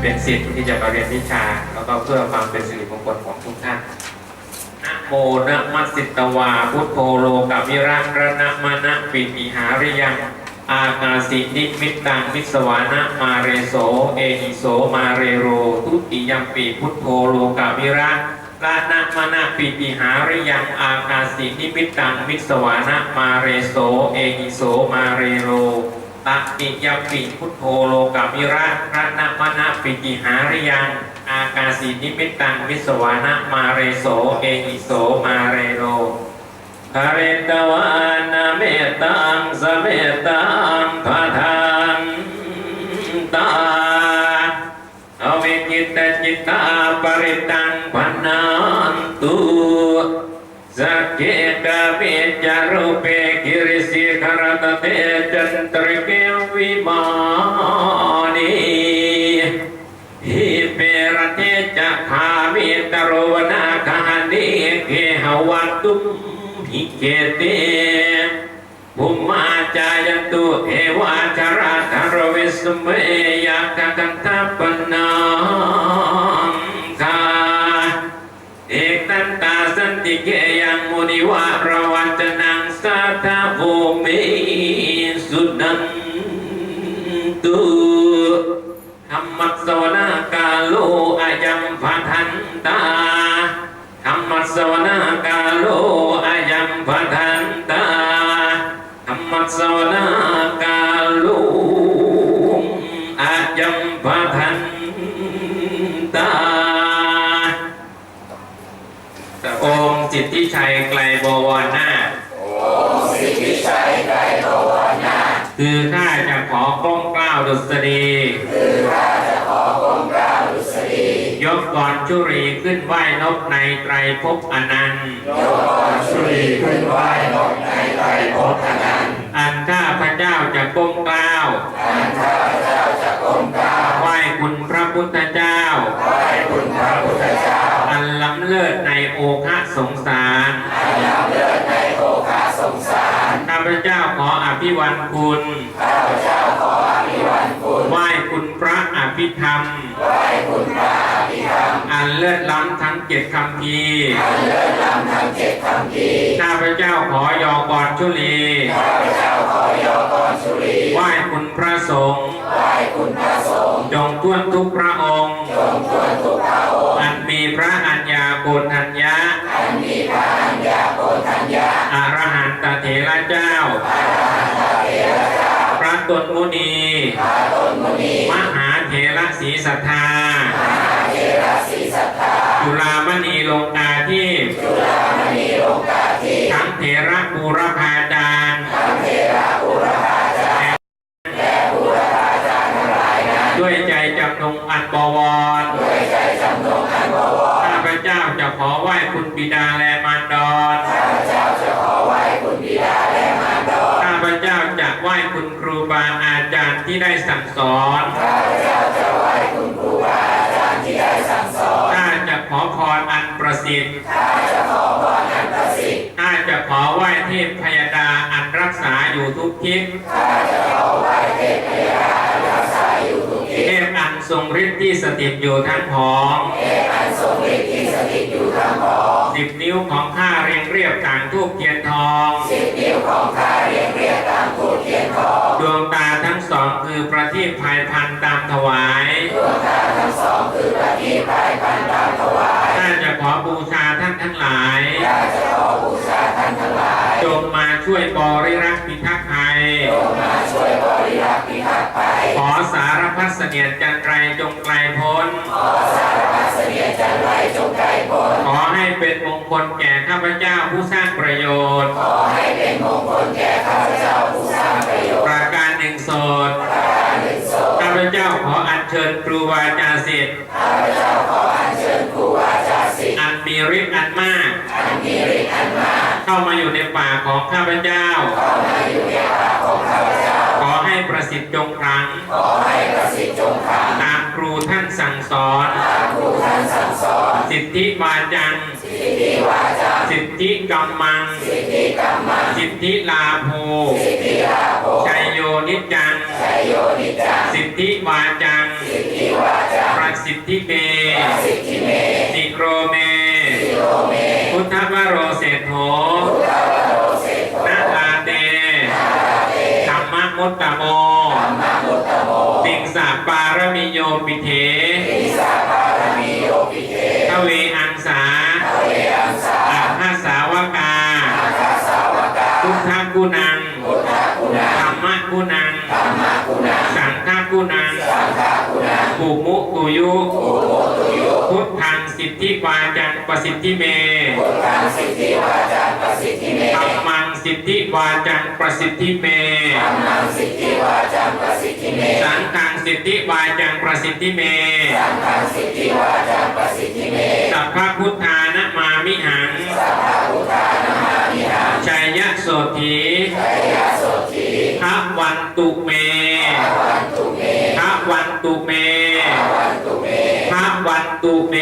เป็นสิทธิ์ที่จะมาเรียนวิชา แล้วก็เพื่อความเป็นสิริมงคลของทุกท่านนะโมนะมัสสิตวาพุทโธโลกวิรังระนมะนะปิติหาริยังอากาสินิมิตตังวิสวานะมาเรโส เอหิโสมาเรโร ทุติยัมปีพุทโธโลกาวิรังระนะมนะปิติหาริยังอากาสินิมิตตังวิสวานะมาเรโส เอหิโสมาเรโร ตัติยปิพุทโธโลกวิรังระนมะนะปิติหาริยัง อากาสีนิมิตตังวิสวานะมาเรโสเอหิโสมาเรโรหาเรตวานาเมตตังสเมตตังพะทันตาเอเวกิตจิตตาปริตังพันนันตุสักเกตาเมจารุเปกิริสิขรตเตจันตริเก ฮิเปรเทจะคามิตรวนาคานิเกหวัตุมหิเกเตภุมาจายันตุเทวาจาราธารวิสเมยาคกันตปนังคาเอกตันตาสันติเกยังมุนิวารวัจนังสัทธโภมิสุนันตุ ธรรมัสสวนากาโลอายัมพัทันตาธรรมัสสวนากาโลอายัมพัทันตาธรรมัสสวนากาโลอายัมพัทันตาองค์จิตติชัยไกลบวรนาถสิทธิชัยไกรบวรนาถคือข้าจะขอกล้องเกล้าวดุษฎีคือ กกรชุรีขึ้นไหว้นกในไตรภพอนันต์ยกกรชุลีขึ้นไหว้นกในไตรภพอนันต์อันข้าพระเจ้าจะก้มเกล้าวอันข้าพเจ้าจะกรมเกล้าไหว้คุณพระพุทธเจ้าไหว้คุณพระพุทธเจ้า อันล้ำเลิศในโอคะสงสารอันล้ำเลิศในโอกาสสงสารข้าพเจ้าขออภิวันคุณข้า อันเลิศล้ำทั้งเจ็ดคำพีร์อันเลิศล้ำทั้งเจ็ดคำพีข้าพเจ้าขอยอกรชุลีข้าพเจ้าขอยกรชุลีไหว้คุณพระสงฆ์ไหว้คุณพระสงฆ์จงท้วนทุกพระองค์จงทวนทุกพระองค์อันมีพระอัญญาโกณทัญญะอันมีพระอัญญาโกณทัญญาอรหันตเถระเจ้าพระตนมุนีพระตนมุนีมหาเถระศรีสัทธามหา บวรด้วยใจจำนงอันบวรข้าพเจ้าจะขอไหว้คุณบิดาและมารดรข้าพเจ้าจะขอไหว้คุณบิดาและมารดาข้าพเจ้าจะไหว้คุณครูบาอาจารย์ที่ได้สั่งสอนข้าพเจ้าจะไหว้คุณครูบาอาจารย์ที่ได้สั่งสอนข้าจะขอพรอันประสิทธิ์ข้าจะขอพรอันประสิทธิ์ข้าจะขอไหว้เทพพยดาอันรักษาอยู่ทุกทิศข้าจะขอ ทธิ์ที่สถิตอยู่ทั้งของเทพอันทรงฤทธิ์ที่สถิตอยู่ทั้งของสิบนิ้วของข้าเรียงเรียบต่างทูกเทียนทองสิบนิ้วของข้าเรียงเรียงตามทูตเทียนทอง ดวงตาทั้งสองคือประทีปภายพันตามถวายดวงตาทั้งสองคือประทีปภายพันตามถวายข้าจะขอบูชาท่านทั้งหลายข้าจะขอบูชาท่านทั้งหลายจงมาช่วยบริรักษ์พิทักษ์ภัยจงมาช่วยบริรักษ์พิทักษ์ภัยขอสารพัดเสนียดจัน คลแก่ข้าพเจ้าผู้สร้างประโยชน์ ขอให้เป็นมงคลแก่ข้าพเจ้าผู้สร้างประโยชน์ ประการหนึ่งโสดประการหนึ่งโสดข้าพเจ้าขออัญเชิญครูบาอาจารย์สิทธิ์ข้าพเจ้าขออัญเชิญครูอาจารย์สิทธิ์อันมีฤทธิ์อันมาก อันมีฤทธิ์อันมาก เข้ามาอยู่ในป่าของข้าพเจ้า เข้ามาอยู่ในป่าของข้าพเจ้า ขอให้ประสิทธิ์จงครั้ง ขอให้ประสิทธิ์จงครั้งตามครูท่านสั่งสอนตามครูท่านสั่งสอน สิทธิวาจังสิท ธิวาจาสิทธิกัมมัง สิทธิกรรมัง สิทธิลาโภสิทธิลาโภชัยโยนิจจังชัยโยนิจจัง สิทธิวาจัง สิทธิวาจาประสิทธิเมสิทธิเมสิโรเมโรเม พุทธวโรเศรษโธพุทธวโรเสโทนาลาเตนาเตธรรมมุตตโมธรรมมุตตโมติงสาปารมิโยปิเท กุณังพุทธคุณาธรรมกุณังธรรมคุณาสังฆกุณังสังฆคุณาปุมุตุยุอุโมตุโยพุทธังสิทธิวาจังประสิทธิเมพุทธังสิทธิวาจาประสิทธิเมธรรมังสิทธิวาจังประสิทธิเมธรรมังสิทธิวาจาประสิทธิเม สังฆังสิทธิวาจังประสิทธิเม สังฆังสิทธิวา ตุเมภวันตุเมพระวันตุเม